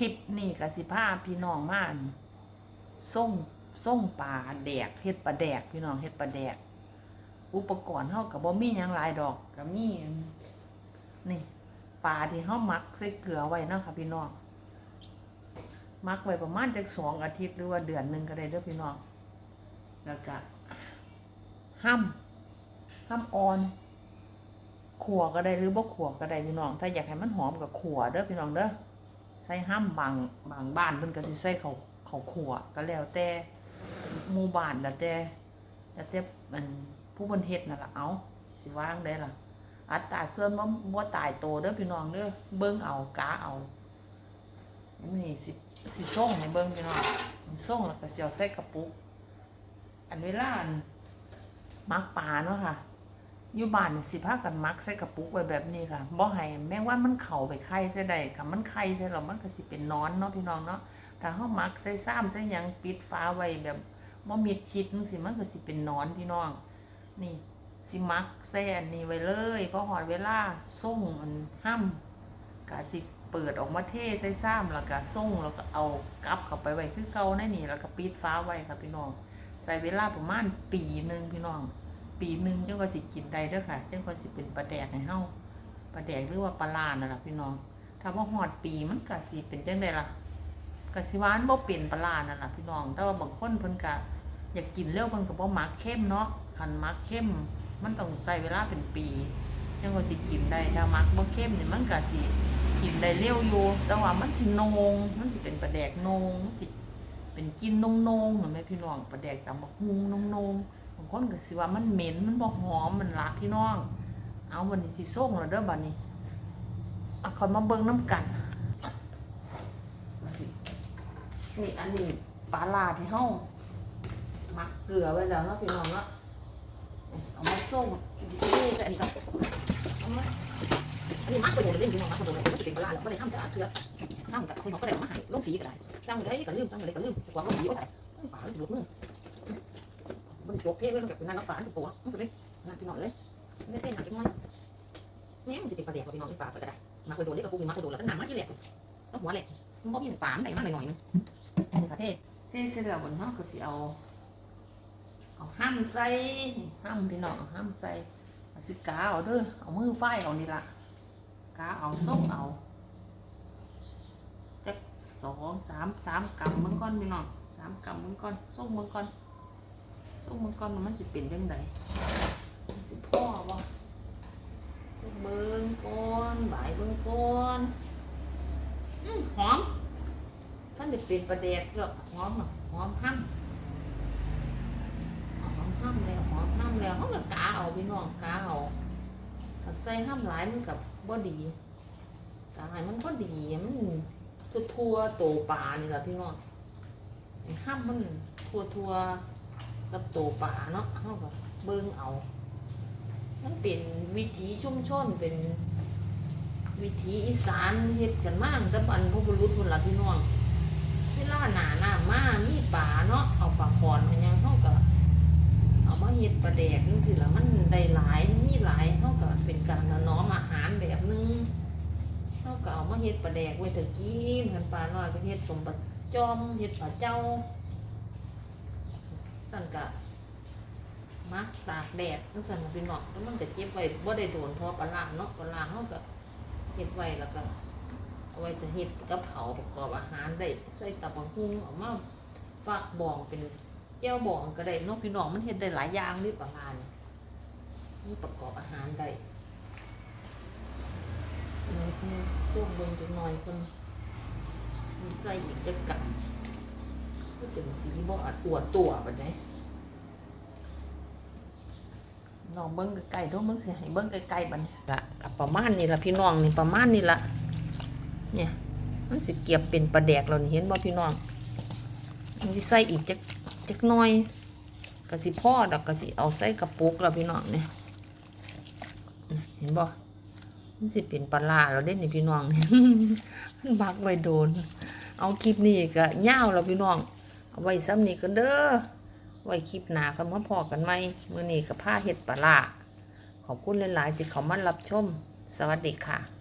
คลิปนี่กับสิพาพี่น้องมาอันส่งส่งปลาแดกเฮ็ดปลาแดกพี่น้องเฮ็ดปลาแดก อุปกรณ์เฮากับบ่มีหยังหลายดอกก็มีนี่ปลาที่เฮาหมักใส่เกลือไว้เนาะค่ะพี่น้องหมักไว้ประมาณจักสองอาทิตย์หรือว่าเดือนหนึงก็ได้เด้อพี่น้องแล้วก็ห้ำห้ำออนขัวก็ได้หรือบ่ขัวก็ได้พี่น้อง ถ้าอยากให้มันหอมกับขัวเด้อพี่น้องเด้อ ส่ห้ำบางบางบ้านเพิ่นก็สิใส่เขาเขาขัวก็แล้วแต่หมู่บ้านแล้วแต่แล้วแต่มันผู้เพิ่นเฮ็ดนั่นล่ะเอาสิว่างได้ล่ะ อัตราส่วนบ่บ่ตายโตเด้อพี่น้องเด้อเบิ่งเอากาเอานี่สิสิส่งให้เบิ่งพี่น้องส่งแล้วก็สิเอาใส่กระปุก อันเวลาอันมักปลาเนาะค่ะ อยู่บ้านสิพากันมักใส่กระปุกไว้แบบนี้ค่ะบ่ให้แม้ว่ามันเข้าไปไข่ใส่ได้ค่ะมันไข่ใส่แล้วมันก็สิเป็นนอนเนาะพี่น้องเนาะถ้าเฮามักใส่ซ้ำใส่หยังปิดฝาไว้แบบบ่มิดชิดจังซี่มันก็สิเป็นนอนพี่น้อง นี่สิมักใส่อันนี้ไว้เลยพอหอดเวลาส่งมันห้ำก็สิเปิดออกมาเทใส่ซ้ำแล้วก็ส่งแล้วก็เอากลับเข้าไปไว้คือเก่าในนี่แล้วก็ปิดฝาไว้ค่ะพี่น้อง ใส่เวลาประมาณปีหนึ่งพี่น้อง ปีหนึ่งจังก็สิกินได้เด้อค่ะจังก็สิเป็นปลาแดกให้เฮาปลาแดกหรือว่าปลาลานั่นล่ะพี่น้องถ้าว่าฮอดปีมันก็สิเป็นจังไดล่ะก็สิหวานบ่เป็นปลาลานั่นล่ะพี่น้อง แต่ว่าบางคนเพิ่นก็อยากกินเร็วเพิ่นก็บ่มักเข้มเนาะคันมักเข้ม มันต้องใช้เวลาเป็นปีจังก็สิกินได้ถ้ามักบ่เข้มนี่มันก็สิกินได้เร็วอยู่ แต่ว่ามันสินงมันสิเป็นปลาแดกนงมันสิเป็นกินนงๆเห็นไหมพี่น้องปลาแดกตำบักฮุงนงๆางคนก็สิว่ามันเหม็นมันบ่หอมมันรักพี่น้อง เอาวันนี้สิส่งแล้วเด้อบัดนี้เอาคนมาเบิ่งน้ำกันสินี่อันนี้ปลาลาที่เฮาหมักเกลือไว้แล้วเนาะพี่น้องเนาะเอามาส่งนี่แต่อันนี้ก็เอามาอันนี้มักไปเลยเล่นพี่น้องมักไปเลยมันจะเป็นปลาลาแล้วก็เลยทำจากเถื่อทำจากคนเขาก็ได้เอามาให้ลงสีก็ได้สั่งได้ก็ลืมสั่งได้ก็ลืมจะกว่าเขาสีไว้ได้ปลาลยสิหลุดมือ มันโจกเท่เลยมันแบบเป็นงานน้ำปลาถูกตัวมันเป็นงาพี่น้องเลยไม่ได้เต้นหนักจังเลยเนี่ยมันสิเป็นประเดี๋ยวพี่น้องที่ปลาก็ได้มาเคยโดนเล็กกับปูมาเคยโดนแล้วก็หนักมากที่แหลกต้องหัวแหลกมันก็มีปลามันได้มากหน่อยนึงนี่ค่ะเท่เท่เสร็จแล้วบนห้องก็สิเอาเอาห้ามใส่ห้ามพี่น้องห้ามใส่สิกาเอาเด้อเอามือไฟเอานี่ละกาเอาส้มเอาจักสองสามสามกำมันก้อนพี่น้องสามกำมันก้อนส้มมันก้อน ส้มมังกรมันสิเป็นยังไงมันสิพ่อบ่ส้มเบิงก้อนบายเบิงก้อนอืมหอมท่านเด็เป็นประเดกหรอกหอมอะหอมห้ำหอมห้ำแล้วหอมห้ำแล้วเขาก็กาเอาพี่น้องกาเอาถ้าใส่ห้ำหลายมันกับบ่ดีกาให้มันบ่ดีมันทั่วๆโตปลานี่แหละพี่น้องให้ห้ำมันทั่วๆ กับตัวป่าเนาะเขาก็เบิ่งเอา มันเป็นวิถีชุ่มชนเป็น วิถีอีสานเฮ็ดกันมาตั้งแต่บรรพบุรุษพุ่นละพี่น้องเวลาหนาหน้ามามีป่าเนาะเอาปลาคอนมันยังเขาก็เอามาเฮ็ดปลาแดกจังซี่ล่ะมันได้หลายมีหลายเขาก็เป็นการถนอมอาหารแบบนึงเขาก็เอามาเฮ็ดปลาแดกไว้เถอะกินกันปลาน้อยก็เฮ็ดสมบัติจอมเฮ็ดปลาเจ้า สั่นกะมักตากแดดนั่นสั่นน่ะพี่น้องแล้วมันก็เก็บไว้บ่ได้โดนเพอปลาร้าเนาะปลาร้าเฮาก็เฮ็ดไว้แล้วก็เอาไว้จะเฮ็ดกับเขาประกอบอาหารได้ใส่ตับบักหุ่งเอามาฝากบองเป็นแก้วบองก็ได้เนาะพี่น้องมันเฮ็ดได้หลายอย่างนี่ปลาร้านี่ประกอบอาหารได้ส้มเบิ่งจักหน่อยเพิ่นมีใส่อีกจักกั ก็เป็นสีบ่อัดอวดตัวบัดนี้น้องเบิ้งไกลๆเด้วยเบิ้งสิให้เบิ้งไกลๆบัดนละกับประมาณนี้ละพี่น้องนี่ประมาณนี้ละเนี่ยมันสิเกียบเป็นปลาแดกเรานี่เห็นบ่พี่น้องมันสิใส่อีกจักจักหน้อยก็สิพ่อดอกก็สิเอาใส่กระปุกแล้วพี่น้องเนี่ยเห็นบ่มันสิเป็นปลาร้าเราเด่นนี่พี่น้องเนี่ยมันบักไว้โดน เอาคลิปนี้ก็ยาวแล้วพี่น้อง เอาไว้ซ้ำนี่กันเด้อ ไว้คลิปหนาก็มาพอกันไหมมื้อนี่กับผ้าเห็ดปลาร้าขอบคุณหลายๆที่เขามารับชม สวัสดีค่ะ